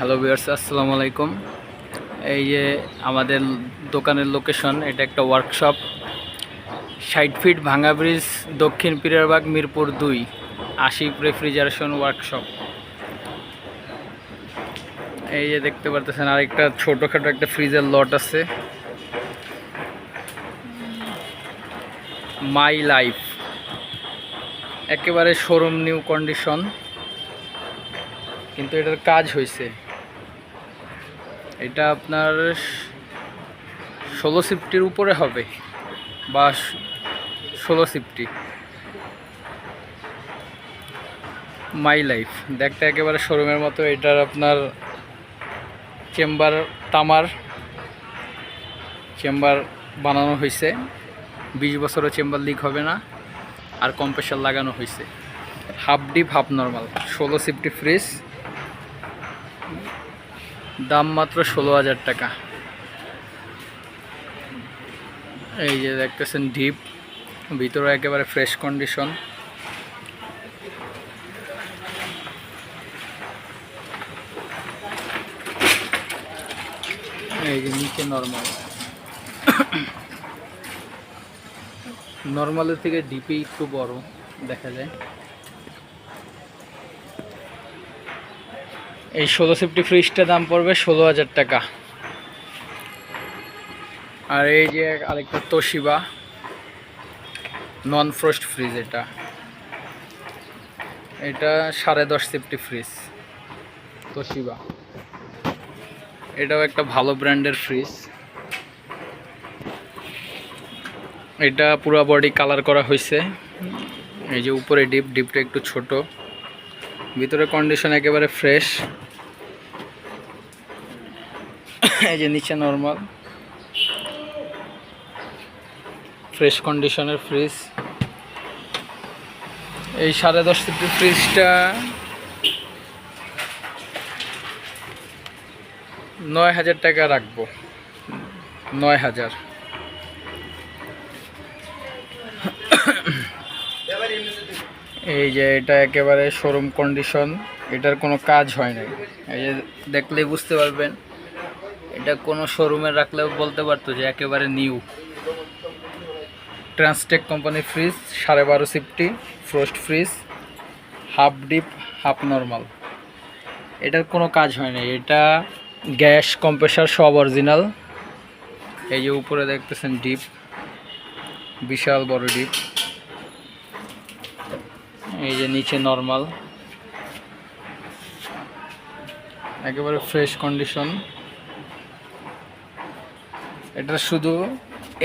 Hello viewers আসসালামু আলাইকুম। এই যে আমাদের দোকানের লোকেশন এটা একটা ওয়ার্কশপ ষাট ফিট ভাঙা ব্রিজ দক্ষিণ পিরারবাগ মিরপুর দুই, আশিক রেফ্রিজারেশন ওয়ার্কশপ এই যে দেখতে পারতেছেন, আরেকটা ছোটোখাটো একটা ফ্রিজের লট আছে। মাই লাইফ একেবারে শোরুম নিউ কন্ডিশন কিন্তু এটার কাজ হয়েছে এটা আপনার ষোলো সিফটির উপরে হবে বা ষোলো সিফটি। মাই লাইফ দেখতে একেবারে শোরুমের মতো। এটার আপনার চেম্বার তামার চেম্বার বানানো হয়েছে। বিশ বছরও চেম্বার লিক হবে না। আর কম্প্রেসার লাগানো হয়েছে। হাফ ডিপ হাফ নর্মাল ষোলো সিফটি ফ্রিজ দাম মাত্র ষোলো হাজার টাকা। এই যে দেখতেছেন ডিপ ভিতরে একেবারে ফ্রেশ কন্ডিশন এই যে নিচে নর্মাল নর্মালের থেকে ডিপি একটু বড়, দেখা যায়। এই ষোলো সিফটি ফ্রিজটার দাম পড়বে ষোলো হাজার টাকা। আর এই যে আরেকটা তোশিবা নন ফ্রস্ট ফ্রিজ এটা। এটা সাড়ে দশ সিফটি ফ্রিজ। তোশিবা। এটাও একটা ভালো ব্র্যান্ডের ফ্রিজ। এটা পুরো বডি কালার করা হয়েছে এই যে উপরে ডিপ ডিপটা একটু ছোট। ভিতরে কন্ডিশন একেবারে ফ্রেশ এই যে নিচে নর্মাল ফ্রেশ কন্ডিশনের ফ্রিজ এই সাড়ে দশ সিফটি ফ্রিজটা নয় হাজার টাকা রাখব। নয় হাজার। এই যে এটা একেবারে শোরুম কন্ডিশন এটার কোনো কাজ হয় নাই। এই যে দেখলেই বুঝতে পারবেন, এটা কোনো শোরুমে রাখলেও বলতে পারতো যে একেবারে নিউ ট্রান্সটেক কোম্পানি ফ্রিজ সাড়ে বারো সিফটি frost fridge half deep half normal এটার কোনো কাজ হয় নাই। এটা গ্যাস কম্প্রেসার সব অরিজিনাল এই যে উপরে দেখতেছেন ডিপ বিশাল বড় ডিপ এই যে নিচে নর্মাল একেবারে ফ্রেশ কন্ডিশন এটা শুধু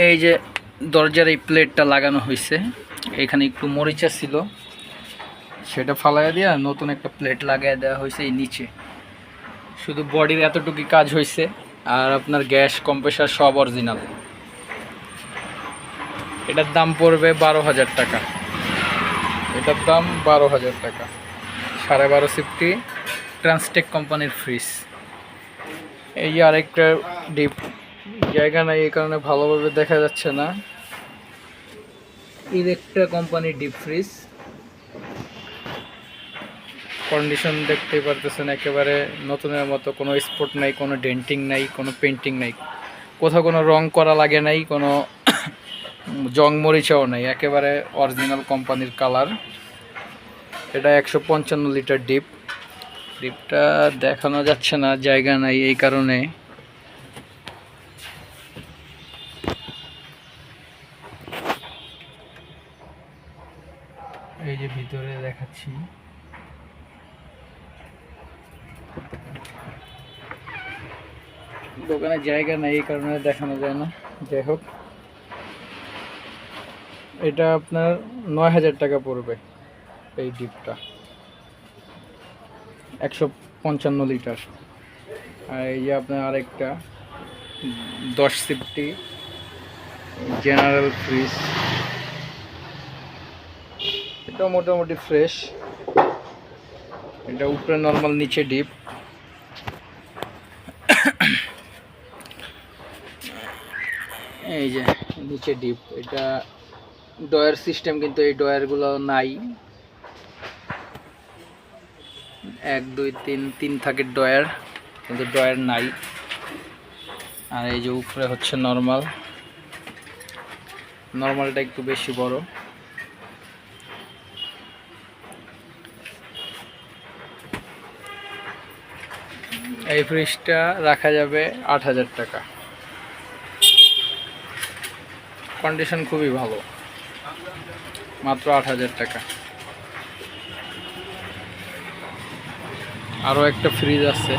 এই যে দরজার এই প্লেটটা লাগানো হয়েছে এখানে একটু মরিচা ছিল সেটা ফালাইয়া দিয়া নতুন একটা প্লেট লাগাই দেওয়া হয়েছে এই নিচে। শুধু বডির এতটুকু কাজ হয়েছে আর আপনার গ্যাস কম্প্রেসার সব অরিজিনাল এটার দাম পড়বে বারো হাজার টাকা। এটার দাম বারো হাজার টাকা। সাড়ে বারো সিফটি ট্রান্সটেক কোম্পানির ফ্রিজ এই আরেকটা ডিপ জায়গা নাই, এই কারণে ভালোভাবে দেখা যাচ্ছে না। ইলেকট্রা কোম্পানির ডিপ ফ্রিজ কন্ডিশন দেখতেই পারতেছেন, একেবারে নতুনের মতো। কোনো স্পট নাই, কোনো ডেন্টিং নাই, কোনো পেন্টিং নাই। কোথাও কোনো রং করা লাগে নাই, কোনো জং মরিচাও নাই, একেবারে অরিজিনাল কোম্পানির কালার এটা একশো পঞ্চান্ন লিটার ডিপ ডিপটা দেখানো যাচ্ছে না, জায়গা নাই এই কারণে। এই যে ভিতরে দেখাচ্ছি। দোকানে জায়গা নাই এই কারণে দেখানো যায় না। যাই হোক। এটা আপনার নয় হাজার টাকা পড়বে এই ডিপটা। একশো পঞ্চান্ন লিটার। আর এই যে আপনার আরেকটা, দশ সিফটি, জেনারেল ফ্রিজ। এটা মোটামুটি ফ্রেশ। এটা উপরে নর্মাল নিচে ডিপ। এই যে নিচে ডিপ। এটা ডয়ার সিস্টেম কিন্তু এই ডয়ারগুলো নাই। এক, দুই, তিন তিন থাকে ডয়ার কিন্তু ড্রয়ার নাই। আর এই যে উপরে হচ্ছে নর্মাল। নর্মালটা একটু বেশি বড়। এই ফ্রিজটা রাখা যাবে আট হাজার টাকা। কন্ডিশন খুবই ভালো। মাত্র আট হাজার টাকা। আরও একটা ফ্রিজ আছে।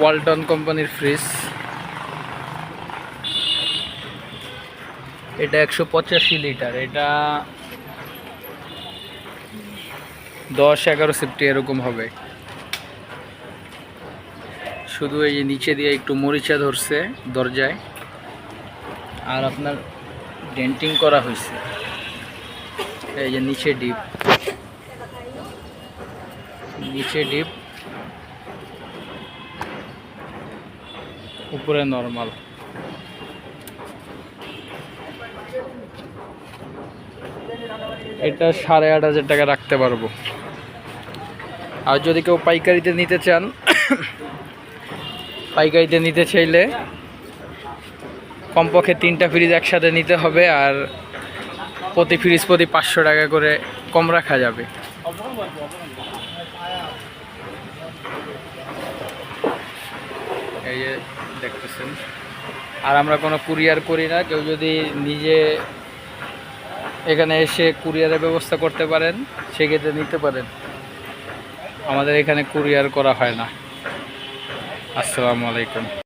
ওয়ালটন কোম্পানির ফ্রিজ এটা একশো পঁচাশি লিটার এটা দশ এগারো সেফটি এরকম হবে। শুধু এই যে নিচে দিয়ে একটু মরিচা ধরছে দরজায়। আর আপনার ডেন্টিং করা হয়েছে। এই যে নিচে ডিপ। নিচে ডিপ। উপরে নর্মাল। এটা সাড়ে আট হাজার টাকা রাখতে পারব। আর যদি কেউ পাইকারিতে নিতে চান পাইকারিতে নিতে চাইলে কমপক্ষে তিনটা ফ্রিজ একসাথে নিতে হবে আর প্রতি ফ্রিজ প্রতি পাঁচশো টাকা করে কম রাখা যাবে। এই যে দেখতেছেন। আর আমরা কোনো কুরিয়ার করি না, কেউ যদি নিজে এখানে এসে কুরিয়ারের ব্যবস্থা করতে পারেন, সেক্ষেত্রে নিতে পারেন। আমাদের এখানে কুরিয়ার করা হয় না। আসসালামু আলাইকুম।